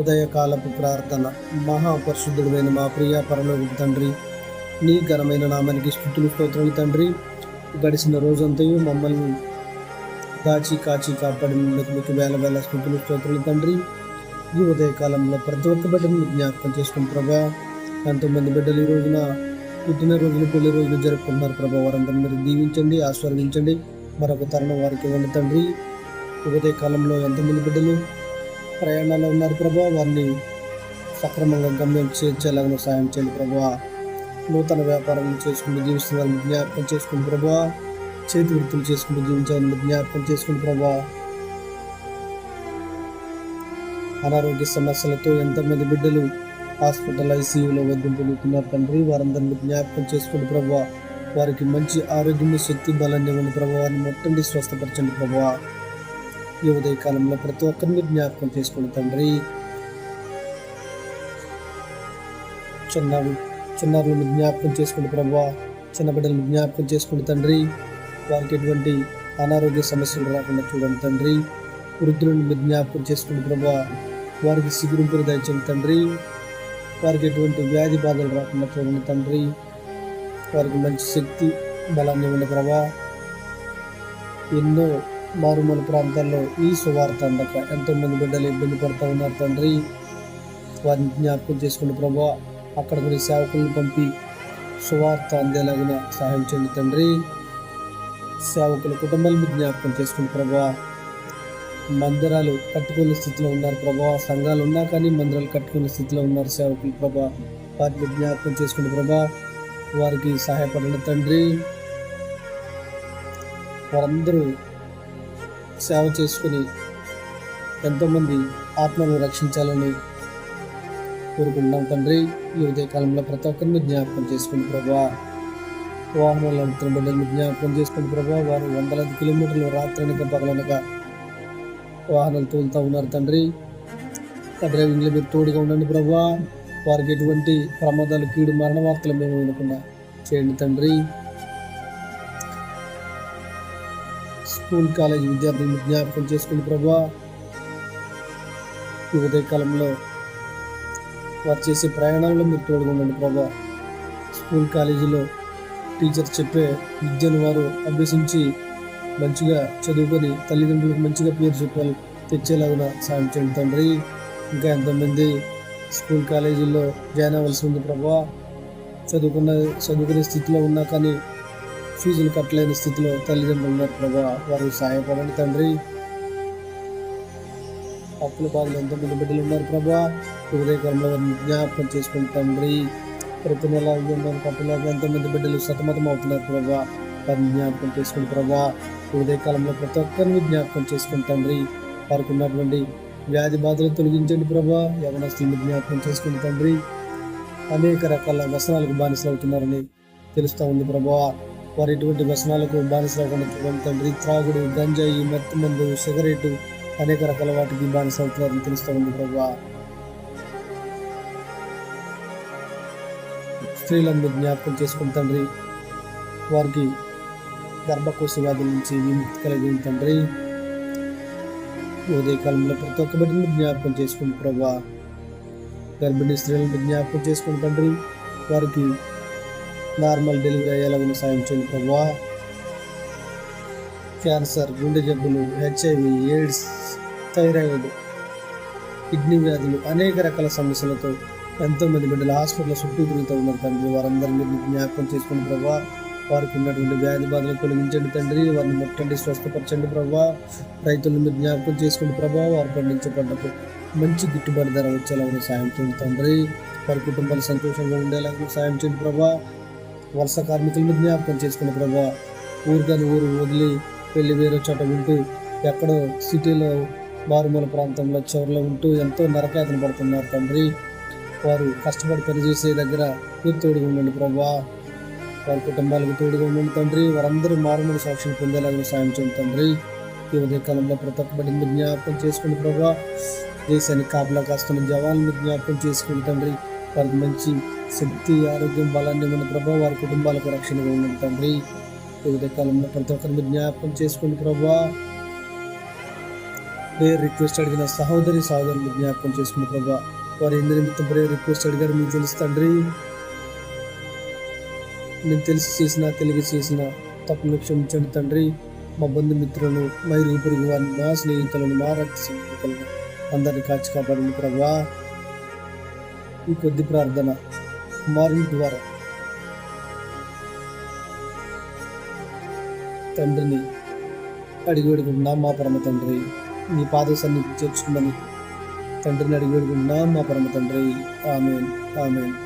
ఉదయకాలపు ప్రార్థన. మహాపరిశుద్ధుడైన మా ప్రియ పరలోకి తండ్రి నీ ఘనమైన నామానికి స్థుతులు స్తోత్రాలు తండ్రి. గడిచిన రోజంతయు మమ్మల్ని దాచి కాచి కాపాడినందుకు మీకు వేల వేల స్థుతులు స్తోత్రాలు తండ్రి. ఈ ఉదయకాలంలో ప్రతి ఒక్క బిడ్డను జ్ఞాపకం చేసుకుని ప్రభా ఎంతోమంది బిడ్డలు ఈ రోజున పుట్టినరోజులు పెళ్ళి రోజులు జరుపుకుంటున్నారు ప్రభా. వారందరూ మీరు దీవించండి ఆస్వాదించండి మరొక తరుణం వారికి ఇవ్వండి తండ్రి. ఈ ఉదయకాలంలో ఎంతమంది బిడ్డలు ప్రయాణాలు ఉన్నారు ప్రభా. వారిని సక్రమంగా గమ్యం చేర్చేలాగా సాయం చేయండి ప్రభా. నూతన వ్యాపారం చేసుకుంటూ జీవిస్తున్న వారిని జ్ఞాపకం చేసుకుని ప్రభా. చేతి వృత్తులు చేసుకుంటూ జీవించాలని జ్ఞాపకం చేసుకుని ప్రభా. అనారోగ్య సమస్యలతో ఎంతమంది బిడ్డలు హాస్పిటల్ ఐసీయూలో వైద్యం పొందుతున్నారు తండ్రి. వారందరినీ జ్ఞాపకం చేసుకుని ప్రభా. వారికి మంచి ఆరోగ్యం శక్తి బలాన్ని ఇవ్వండి ప్రభావాన్ని మొట్టండి స్వస్థపరచండి ప్రభావ ఈ ఉదయకాలంలో ప్రతి ఒక్కరిని జ్ఞాపకం చేసుకోండి తండ్రి చిన్న చిన్నారులను జ్ఞాపకం చేసుకోండి ప్రభా చిన్న బిడ్డలను జ్ఞాపకం చేసుకోండి తండ్రి వారికి ఎటువంటి అనారోగ్య సమస్యలు రాకుండా చూడండి తండ్రి వృద్ధులను మీరు జ్ఞాపకం చేసుకోండి ప్రభా వారికి సిగురింపులు దయచండి తండ్రి వారికి ఎటువంటి వ్యాధి బాధలు రాకుండా చూడండి తండ్రి వారికి మంచి శక్తి బలాన్ని ఇవ్వండి ప్రభా ఎన్నో మారుమూల ప్రాంతాల్లో ఈ సువార్త అందక ఎంతోమంది బిడ్డలు ఇబ్బంది పడుతూ ఉన్నారు తండ్రి. వారిని జ్ఞాపకం చేసుకుని ప్రభా అక్కడ మీరు సేవకులను పంపి సువార్త అందేలాగిన సహాయం చేయండి తండ్రి. సేవకుల కుటుంబాలను జ్ఞాపకం చేసుకుని ప్రభా మందిరాలు కట్టుకునే స్థితిలో ఉన్నారు ప్రభా సంఘాలు ఉన్నా కానీ మందిరాలు కట్టుకునే స్థితిలో ఉన్నారు సేవకులు ప్రభా. వారిని జ్ఞాపకం చేసుకుని ప్రభా వారికి సహాయపడిన తండ్రి. వారందరూ సేవ చేసుకుని ఎంతోమంది ఆత్మను రక్షించాలని కోరుకుంటున్నాం తండ్రి. ఈ ఉదయకాలంలో ప్రతి ఒక్కరిని జ్ఞాపకం చేసుకుని ప్రభా వాహనాలు నడుపుతున్న బిడ్డలను జ్ఞాపకం చేసుకుని ప్రభా వారు వందలాది కిలోమీటర్లు రాత్రనక పగలనక వాహనాలు తోలుతూ ఉన్నారు తండ్రి. ఆ డ్రైవింగ్లో మీరు తోడుగా ఉండండి ప్రభా. వారికి ఎటువంటి ప్రమాదాలు కీడు మరణ వార్తలు మేము వినకుండా చేయండి తండ్రి. స్కూల్ కాలేజ్ విద్యార్థులను జ్ఞాపకం చేసుకుని ప్రభా ఈ ఉదయకాలంలో వారు చేసే ప్రయాణాల్లో మీరు తోడుకుండండి ప్రభా. స్కూల్ కాలేజీలో టీచర్ చెప్పే విద్యను వారు అభ్యసించి మంచిగా చదువుకొని తల్లిదండ్రులకు మంచిగా పేరు చెప్పాలి తెచ్చేలాగా సాయం చేయండి తండ్రి. ఇంకా ఎంతమంది స్కూల్ కాలేజీల్లో జాయిన్ అవ్వాల్సి ఉంది ప్రభా. చదువుకున్న చదువుకునే స్థితిలో ఉన్నా కానీ ఫీజులు కట్టలేని స్థితిలో తల్లిదండ్రులు ఉన్నారు ప్రభా. వారికి సహాయపడండి తండ్రి. అప్పుల బాధలు ఎంతోమంది బిడ్డలు ఉన్నారు ప్రభా. హృదయకరంలో వారిని జ్ఞాపకం చేసుకుని తండ్రి. ప్రతి నెల ఇవ్వడం కట్టలేక ఎంతమంది బిడ్డలు సతమతం అవుతున్నారు ప్రభా. వారిని జ్ఞాపకం చేసుకుని ప్రభా. ఉదయకాలంలో ప్రతి ఒక్కరిని జ్ఞాపకం చేసుకుని తండ్రి. వారికి ఉన్నటువంటి వ్యాధి బాధలు తొలగించండి ప్రభా. యవనస్తుని జ్ఞాపకం చేసుకుని తండ్రి. అనేక రకాల వ్యసనాలకు బానిసలు అవుతున్నారని తెలుస్తూ ఉంది ప్రభా. వారు ఎటువంటి వ్యసనాలకు బానిసలు తండ్రి త్రాగుడు గంజాయి మత్తు మందు సిగరెట్ అనేక రకాల వాటికి బానిస అవుతున్నారని తెలుస్తూ ఉంది ప్రభా. స్త్రీలను జ్ఞాపకం చేసుకుని తండ్రి వారికి గర్భకోశ వ్యాధుల నుంచి విముక్తి కలిగిన తండ్రి ఉదయకాలంలో ప్రతి ఒక్క బిడ్డను జ్ఞాపకం చేసుకుని ప్రభా గర్భిణీ స్త్రీలను జ్ఞాపకం చేసుకుని తండ్రి వారికి నార్మల్ డెలివరీ అయ్యేలాగా సాయం చేయండి ప్రభా. క్యాన్సర్ గుండె జబ్బులు హెచ్ఐవి ఎయిడ్స్ థైరాయిడ్ కిడ్నీ వ్యాధులు అనేక రకాల సమస్యలతో ఎంతోమంది బిడ్డలు హాస్పిటల్ చుట్టూ తిరుగుతూ ఉన్నారు తండ్రి. వారందరినీ మీరు జ్ఞాపకం చేసుకుని ప్రభా. వారికి ఉన్నటువంటి వ్యాధి బాధలు తొలగించండి తండ్రి. వారిని ముట్టండి స్వస్థపరచండి ప్రభా. రైతులను మీరు జ్ఞాపకం చేసుకోండి ప్రభా. వారు పండించే పంటకు మంచి గిట్టుబాటు ధర వచ్చేలాగా సాయం చేయండి తండ్రి. వారి కుటుంబాలు సంతోషంగా ఉండేలాగా సాయం చేయండి ప్రభా. వలస కార్మికులను జ్ఞాపకం చేసుకుని ప్రభా ఊరికని ఊరు వదిలి వెళ్ళి వేరే చోట ఉంటూ ఎక్కడో సిటీలో మారుమూల ప్రాంతంలో చివరిలో ఉంటూ ఎంతో నరకాతను పడుతున్నారు తండ్రి. వారు కష్టపడి పనిచేసే దగ్గర మీరు తోడుగా ఉండండి ప్రభా. వారి కుటుంబాలకు తోడుగా ఉండండి తండ్రి. వారందరూ మారుమూల సాక్షి పొందేలాగా సాయం చేయండి తండ్రి. ఈ ఉదయకాలంలో ప్రతి ఒక్క జ్ఞాపకం చేసుకుని ప్రభా. దేశానికి కాపలా కాస్తున్న జవాన్లను జ్ఞాపకం చేసుకుని తండ్రి. వారికి మంచి శక్తి ఆరోగ్యం బలాన్ని మన ప్రభావ వారి కుటుంబాలకు రక్షణగా ఉండండి తండ్రి. వివిధ కాలంలో ప్రతి ఒక్కరిని జ్ఞాపకం చేసుకోండి ప్రభా. ప్రేయర్ రిక్వెస్ట్ అడిగిన సహోదరి సహోదరులు జ్ఞాపకం చేసుకున్న ప్రభా వారు ఎందు నిమిత్తం ప్రేయర్ రిక్వెస్ట్ అడిగారు. మీకు తెలుసు తండ్రి నేను తెలిసి చేసిన తెలివి చేసిన తప్పును క్షమించండి తండ్రి. మా బంధుమిత్రులను మా ఇరుగు పొరుగు వారిని మా స్నేహితులను మా రక్త సంబంధికులను అందరిని కాచి కాపాడండి ప్రభా. ఈ కొద్ది ప్రార్థన కుమారుని ద్వారా. తండ్రిని అడిగి మా పరమ తండ్రి. నీ పాద సన్నిధి చేర్చుకుమని తండ్రిని అడిగి మా పరమ తండ్రి. ఆమెన్. ఆమెన్.